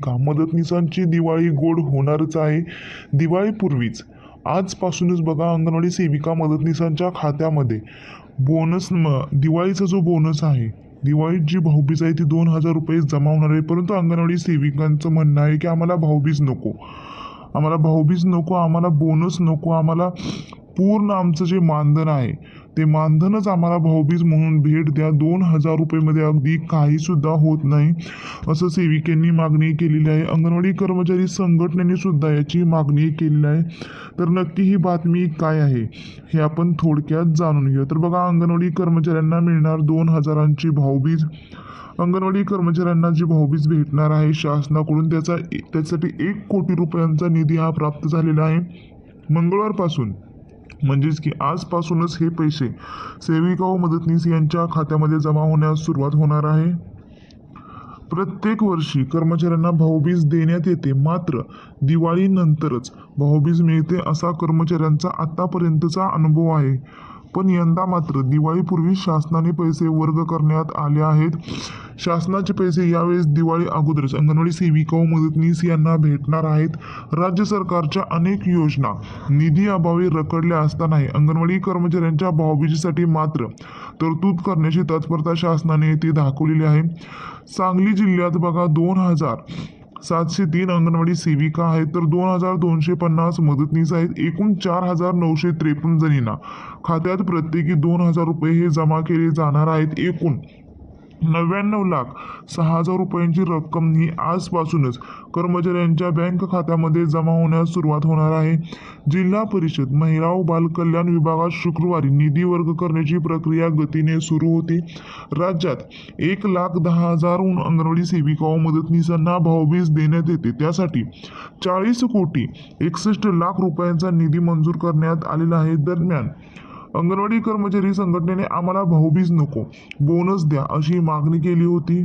का मदतनीसांची दिवाळी गोड होणारच आहे. दिवाळीपूर्वीच आजपासूनच बघा अंगणवाडी सेविका मदतनीसांच्या खात्यामध्ये बोनस म दिवाळीचा जो बोनस आहे. दिवाळीत जी भाऊबीज आहे ती दोन हजार रुपये जमा होणार आहे. परंतु अंगणवाडी सेविकांचं म्हणणं आहे की आम्हाला भाऊबीज नको. आम्हाला भाऊबीज नको आम्हाला बोनस नको आम्हाला पूर्ण आमचं जे मानधन आहे ते मानधनच आम्हाला भाऊबीज म्हणून भेट द्या. दोन हजार रुपयेमध्ये अगदी काहीसुद्धा होत नाही असं सेविकेंनी मागणी केलेली आहे. अंगणवाडी कर्मचारी संघटनेने सुद्धा याची मागणी केलेली आहे. तर नक्की ही बातमी काय आहे हे आपण थोडक्यात जाणून घेऊ तर बघा अंगणवाडी कर्मचाऱ्यांना मिळणार दोन हजारांची भाऊबीज. अंगणवाडी कर्मचाऱ्यांना जी भाऊबीज भेटणार आहे शासनाकडून त्याचा त्यासाठी एक कोटी रुपयांचा निधी हा प्राप्त झालेला आहे. मंगळवारपासून म्हणजेच की आजपासूनच हे पैसे सेविका व मदतनीस यांच्या खात्यामध्ये जमा होण्यास सुरुवात होणार आहे. प्रत्येक वर्षी कर्मचाऱ्यांना भाऊबीज देण्यात येते मात्र दिवाळीनंतरच भाऊबीज मिळते असा कर्मचाऱ्यांचा आतापर्यंतचा अनुभव आहे. पण यंदा मात्र दिवाळीपूर्वी शासनाने पैसे वर्ग करण्यात आले आहेत. शासनाचे पैसे यावेळेस दिवाळी अगोदरच अंगणवाडी सेविका व मदतनीस यांना भेटणार आहेत. राज्य सरकारच्या अनेक योजना निधी अभावी रखडल्या असतानाही अंगणवाडी कर्मचाऱ्यांच्या भाऊबीजीसाठी मात्र तरतूद करण्याची तत्परता शासनाने येथे दाखवलेली आहे. सांगली जिल्ह्यात बघा दोन हजार सातशे तीन अंगणवाडी सेविका आहेत तर दोन हजार दोनशे पन्नास मदतनीस आहेत एकूण चार हजार नऊशे त्रेपन्न जणींना. खात्यात प्रत्येकी दोन हजार रुपये हे जमा केले जाणार आहेत एकूण नव्याण्णव लाख सहा हजार रुपयांची रक्कम ही आजपासूनच कर्मचाऱ्यांच्या बँक खात्यामध्ये जमा होण्यास सुरुवात होणार आहे. जिल्हा परिषद महिला व बालकल्याण विभागात शुक्रवारी निधी वर्ग करण्याची प्रक्रिया गतीने सुरू होती. राज्यात एक लाख दहा हजारहून अंगणवाडी सेविका व मदतनीसांना भाऊबीज देण्यात येते. त्यासाठी चाळीस कोटी एकसष्ट लाख रुपयांचा निधी मंजूर करण्यात आलेला आहे. दरम्यान अंगणवाडी कर्मचारी संघटनेने आम्हाला भाऊबीज नको. बोनस द्या अशी मागणी केली होती.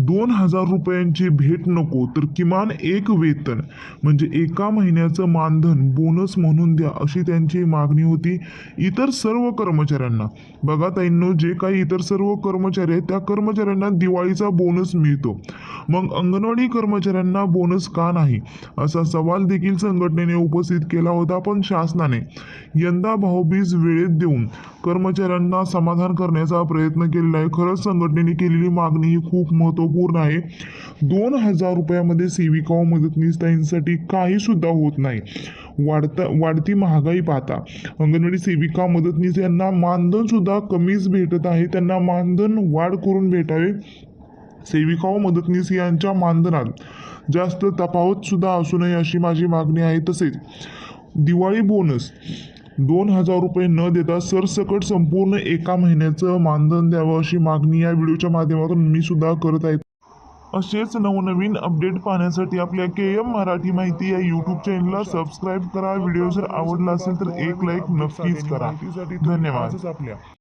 दोन हजार रुपयांची भेट नको तर किमान एक वेतन म्हणजे एका महिन्याचं मानधन बोनस म्हणून द्या अशी त्यांची मागणी होती इतर सर्व कर्मचाऱ्यांना. बघा ताईंनो जे काही इतर सर्व कर्मचारी आहेत त्या कर्मचाऱ्यांना दिवाळीचा बोनस मिळतो. मग अंगणवाडी कर्मचाऱ्यांना बोनस का नाही? असा सवाल देखील संघटनेने उपस्थित केला होता पण शासनाने. यंदा भाऊबीज वेळेत देऊन कर्मचाऱ्यांना समाधान करण्याचा प्रयत्न केलेला आहे. खरंच संघटनेने केलेली मागणी ही खूप पूर्ण आहे. दोन हजार रुपयामध्ये सेविका व मदतनीस काही सुद्धा होत नाही. वाढता वाढती महागाई पाहता. अंगणवाडी सेविका मदतनीस यांना मानधन सुद्धा कमीच भेटत आहे. त्यांना मानधन वाढ करून भेटावे. सेविका व मदतनीस यांच्या मानधनात जास्त तफावत सुद्धा असू नये अशी माझी मागणी आहे. तसेच दिवाळी बोनस दोन हजार रुपये न देता सरसकट संपूर्ण एका महिन्याचं मानधन द्यावं अशी मागणी या व्हिडिओच्या माध्यमातून मी सुद्धा करत आहे. असेच नवनवीन अपडेट पाहण्यासाठी आपल्या के एम मराठी माहिती या यूट्यूब चॅनलला सबस्क्राईब करा. व्हिडिओ जर आवडला असेल तर एक लाईक नक्कीच करा. धन्यवाद. आपल्या